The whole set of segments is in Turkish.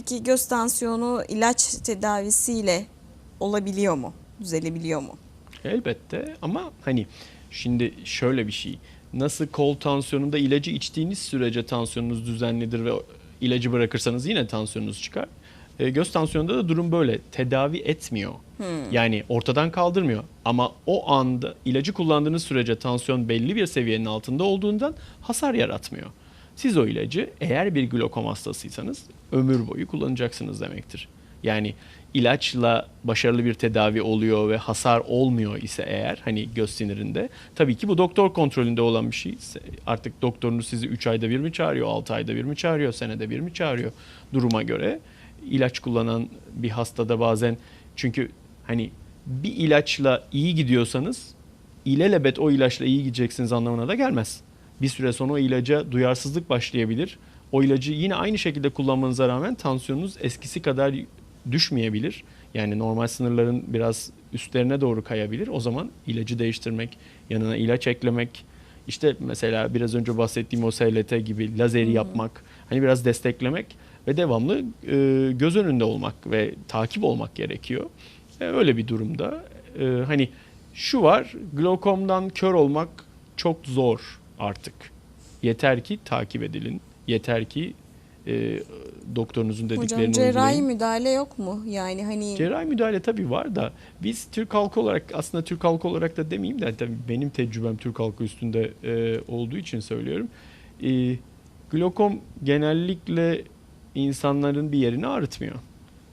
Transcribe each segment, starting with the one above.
Peki göz tansiyonu ilaç tedavisiyle olabiliyor mu? Düzelebiliyor mu? Elbette ama hani şimdi şöyle bir şey. Nasıl kol tansiyonunda ilacı içtiğiniz sürece tansiyonunuz düzenlidir ve ilacı bırakırsanız yine tansiyonunuz çıkar. E, göz tansiyonunda da durum böyle. Tedavi etmiyor. Yani ortadan kaldırmıyor. Ama o anda ilacı kullandığınız sürece tansiyon belli bir seviyenin altında olduğundan hasar yaratmıyor. Siz o ilacı eğer bir glokom hastasıysanız ömür boyu kullanacaksınız demektir. Yani ilaçla başarılı bir tedavi oluyor ve hasar olmuyor ise eğer hani göz sinirinde tabii ki bu doktor kontrolünde olan bir şey. Artık doktorunuz sizi 3 ayda bir mi çağırıyor, 6 ayda bir mi çağırıyor, senede bir mi çağırıyor duruma göre. ilaç kullanan bir hastada bazen çünkü hani bir ilaçla iyi gidiyorsanız ilelebet o ilaçla iyi gideceksiniz anlamına da gelmez. Bir süre sonra o ilaca duyarsızlık başlayabilir. O ilacı yine aynı şekilde kullanmanıza rağmen tansiyonunuz eskisi kadar düşmeyebilir. Yani normal sınırların biraz üstlerine doğru kayabilir. O zaman ilacı değiştirmek, yanına ilaç eklemek, işte mesela biraz önce bahsettiğim o SLT gibi lazeri yapmak, hani biraz desteklemek ve devamlı e, göz önünde olmak ve takip olmak gerekiyor. E, öyle bir durumda e, hani şu var, glokomdan kör olmak çok zor artık. Yeter ki takip edilin, yeter ki e, doktorunuzun dediklerini Hocam cerrahi uygulayın. müdahale yok mu? Yani hani Cerrahi müdahale tabii var da biz Türk halkı olarak aslında Türk halkı olarak da demeyeyim de tabii benim tecrübem Türk halkı üstünde e, olduğu için söylüyorum. E, glokom genellikle insanların bir yerini ağrıtmıyor.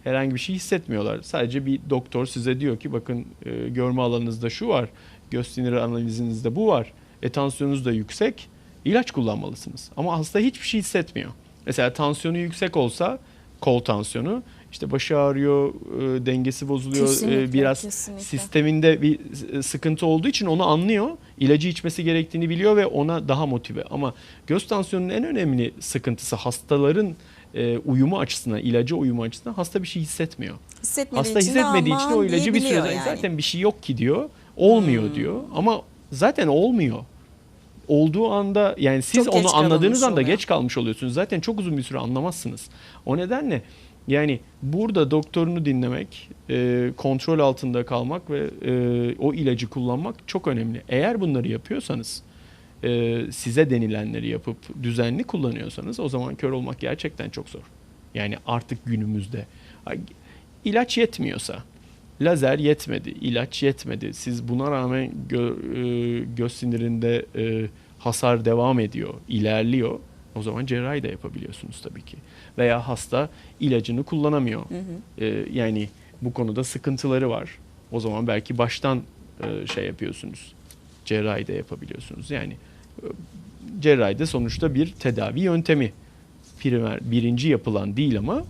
Herhangi bir şey hissetmiyorlar. Sadece bir doktor size diyor ki bakın e, görme alanınızda şu var, göz siniri analizinizde bu var, e, tansiyonunuz da yüksek, ilaç kullanmalısınız. Ama hasta hiçbir şey hissetmiyor. Mesela tansiyonu yüksek olsa kol tansiyonu işte başı ağrıyor, e, dengesi bozuluyor, e, Kesinlikle, biraz kesinlikle. sisteminde bir e, sıkıntı olduğu için onu anlıyor. İlacı içmesi gerektiğini biliyor ve ona daha motive. Ama göz tansiyonunun en önemli sıkıntısı hastaların e, uyumu açısından, ilaca uyumu açısından hasta bir şey hissetmiyor. hissetmediği Hasta için hissetmediği için o ilacı bir süre yani. Hmm. zaten bir şey yok ki diyor. Olmuyor diyor. Ama zaten olmuyor. Olduğu anda yani siz Çok onu anladığınız anda oluyor. geç kalmış oluyorsunuz. Zaten çok uzun bir süre anlamazsınız. O nedenle yani burada doktorunu dinlemek, e, kontrol altında kalmak ve e, o ilacı kullanmak çok önemli. Eğer bunları yapıyorsanız, e, size denilenleri yapıp düzenli kullanıyorsanız o zaman kör olmak gerçekten çok zor. Yani artık günümüzde ilaç yetmiyorsa, lazer yetmedi, ilaç yetmedi. Siz buna rağmen gö- e, göz sinirinde e, hasar devam ediyor, ilerliyor. O zaman cerrahi de yapabiliyorsunuz tabii ki. Veya hasta ilacını kullanamıyor. E, yani bu konuda sıkıntıları var. O zaman belki baştan e, şey yapıyorsunuz. Cerrahi de yapabiliyorsunuz. Yani e, cerrahi de sonuçta bir tedavi yöntemi. Primer, birinci yapılan değil ama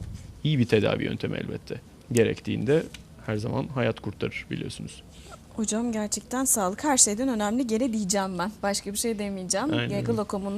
iyi bir tedavi yöntemi elbette. Gerektiğinde her zaman hayat kurtarır biliyorsunuz. Hocam gerçekten sağlık her şeyden önemli gene diyeceğim ben. Başka bir şey demeyeceğim. Aynen. Glokomun